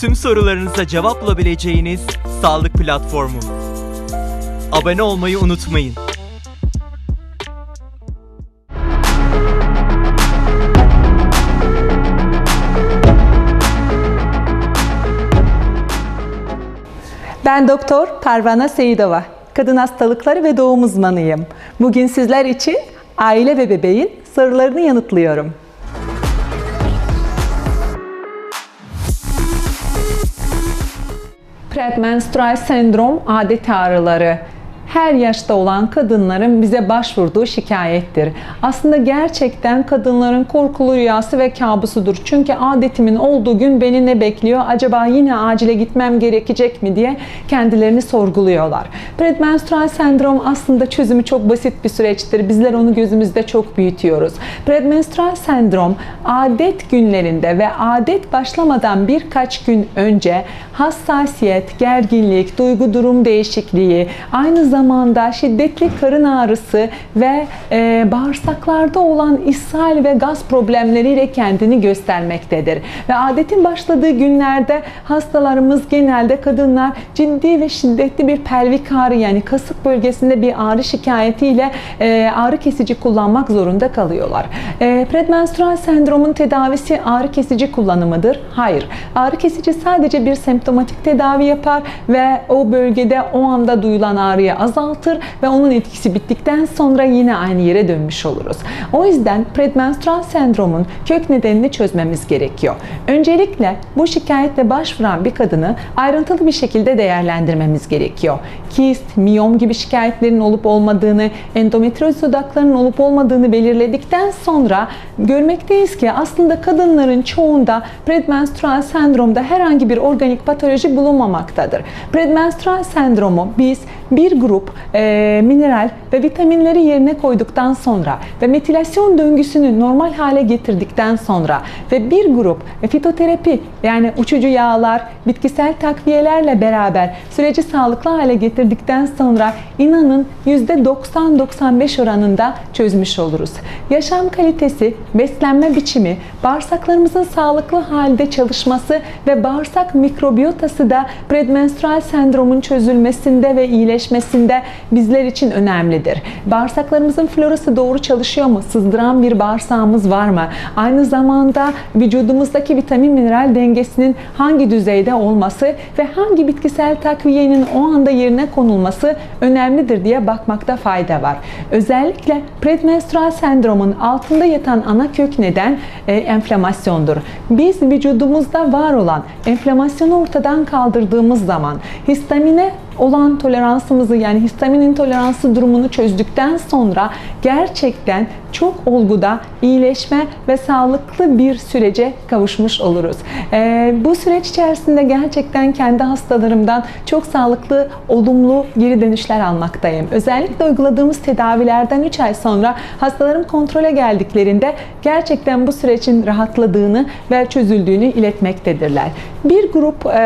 tüm sorularınıza cevap bulabileceğiniz sağlık platformu. Abone olmayı unutmayın. Ben Doktor Parvana Seyidova. Kadın hastalıkları ve doğum uzmanıyım. Bugün sizler için aile ve bebeğin sorularını yanıtlıyorum. Premenstrüel sendrom adet ağrıları her yaşta olan kadınların bize başvurduğu şikayettir. Aslında gerçekten kadınların korkulu rüyası ve kabusudur. Çünkü adetimin olduğu gün beni ne bekliyor? Acaba yine acile gitmem gerekecek mi diye kendilerini sorguluyorlar. Premenstrüel sendrom aslında çözümü çok basit bir süreçtir. Bizler onu gözümüzde çok büyütüyoruz. Premenstrüel sendrom adet günlerinde ve adet başlamadan birkaç gün önce hassasiyet, gerginlik, duygu durum değişikliği, aynı zamanda şiddetli karın ağrısı ve e, bağırsaklarda olan ishal ve gaz problemleriyle kendini göstermektedir. Ve adetin başladığı günlerde hastalarımız genelde kadınlar ciddi ve şiddetli bir pelvik ağrı yani kasık bölgesinde bir ağrı şikayetiyle e, ağrı kesici kullanmak zorunda kalıyorlar. E, premenstrüel sendromun tedavisi ağrı kesici kullanımıdır. Hayır. Ağrı kesici sadece bir semptomatik tedavi yapar ve o bölgede o anda duyulan ağrıyı azaltır ve onun etkisi bittikten sonra yine aynı yere dönmüş oluruz. O yüzden premenstrüel sendromun kök nedenini çözmemiz gerekiyor. Öncelikle bu şikayetle başvuran bir kadını ayrıntılı bir şekilde değerlendirmemiz gerekiyor. Kist, miyom gibi şikayetlerin olup olmadığını, endometrioz odaklarının olup olmadığını belirledikten sonra görmekteyiz ki aslında kadınların çoğunda premenstrüel sendromda herhangi bir organik patoloji bulunmamaktadır. Premenstrüel sendromu biz bir grup e, mineral ve vitaminleri yerine koyduktan sonra ve metilasyon döngüsünü normal hale getirdikten sonra ve bir grup e, fitoterapi yani uçucu yağlar, bitkisel takviyelerle beraber süreci sağlıklı hale getirdikten sonra inanın %90-95 oranında çözmüş oluruz. Yaşam kalitesi, beslenme biçimi, bağırsaklarımızın sağlıklı halde çalışması ve bağırsak mikrobiyotası da premenstrüel sendromun çözülmesinde ve iyileşmesinde bizler için önemlidir. Bağırsaklarımızın florası doğru çalışıyor mu? Sızdıran bir bağırsağımız var mı? Aynı zamanda vücudumuzdaki vitamin mineral dengesinin hangi düzeyde olması ve hangi bitkisel takviyenin o anda yerine konulması önemlidir diye bakmakta fayda var. Özellikle premenstrüel sendromun altında yatan ana kök neden e, enflamasyondur. Biz vücudumuzda var olan enflamasyonu ortadan kaldırdığımız zaman histamine olan toleransımızı yani histamin intoleransı durumunu çözdükten sonra gerçekten çok olguda iyileşme ve sağlıklı bir sürece kavuşmuş oluruz. Ee, bu süreç içerisinde gerçekten kendi hastalarımdan çok sağlıklı, olumlu geri dönüşler almaktayım. Özellikle uyguladığımız tedavilerden 3 ay sonra hastalarım kontrole geldiklerinde gerçekten bu sürecin rahatladığını ve çözüldüğünü iletmektedirler. Bir grup e,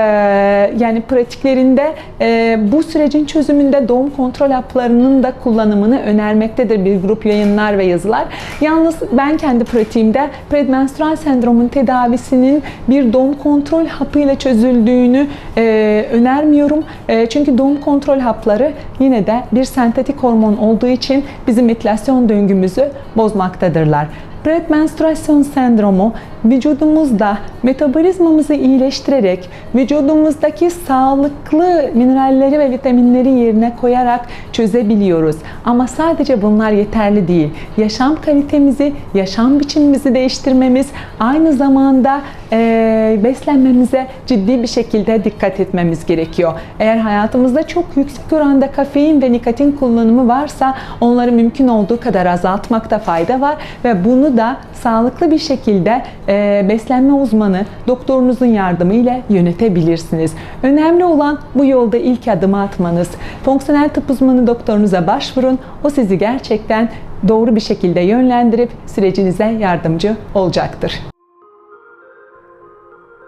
yani pratiklerinde e, bu sürecin çözümünde doğum kontrol haplarının da kullanımını önermektedir bir grup yayınlar ve yazılar. Yalnız ben kendi pratiğimde premenstrüel sendromun tedavisinin bir doğum kontrol hapıyla çözüldüğünü e, önermiyorum. E, çünkü doğum kontrol hapları yine de bir sentetik hormon olduğu için bizim metilasyon döngümüzü bozmaktadırlar. Premenstrüasyon sendromu vücudumuzda metabolizmamızı iyileştirerek vücudumuzdaki sağlıklı mineralleri ve vitaminleri yerine koyarak çözebiliyoruz. Ama sadece bunlar yeterli değil. Yaşam kalitemizi, yaşam biçimimizi değiştirmemiz, aynı zamanda e, beslenmemize ciddi bir şekilde dikkat etmemiz gerekiyor. Eğer hayatımızda çok yüksek oranda kafein ve nikotin kullanımı varsa onları mümkün olduğu kadar azaltmakta fayda var ve bunu da sağlıklı bir şekilde e, beslenme uzmanı doktorunuzun yardımı ile yönetebilirsiniz. Önemli olan bu yolda ilk adımı atmanız. Fonksiyonel tıp uzmanı doktorunuza başvurun. O sizi gerçekten doğru bir şekilde yönlendirip sürecinize yardımcı olacaktır.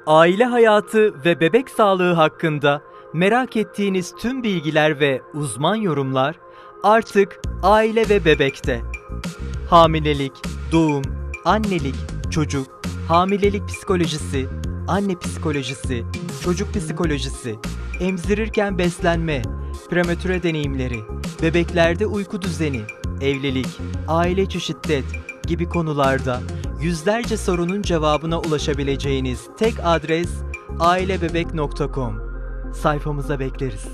Aile hayatı ve bebek sağlığı hakkında merak ettiğiniz tüm bilgiler ve uzman yorumlar artık Aile ve Bebek'te. Hamilelik, doğum, annelik, çocuk, hamilelik psikolojisi, anne psikolojisi, çocuk psikolojisi, emzirirken beslenme, prematüre deneyimleri, bebeklerde uyku düzeni, evlilik, aile içi şiddet gibi konularda yüzlerce sorunun cevabına ulaşabileceğiniz tek adres ailebebek.com. Sayfamıza bekleriz.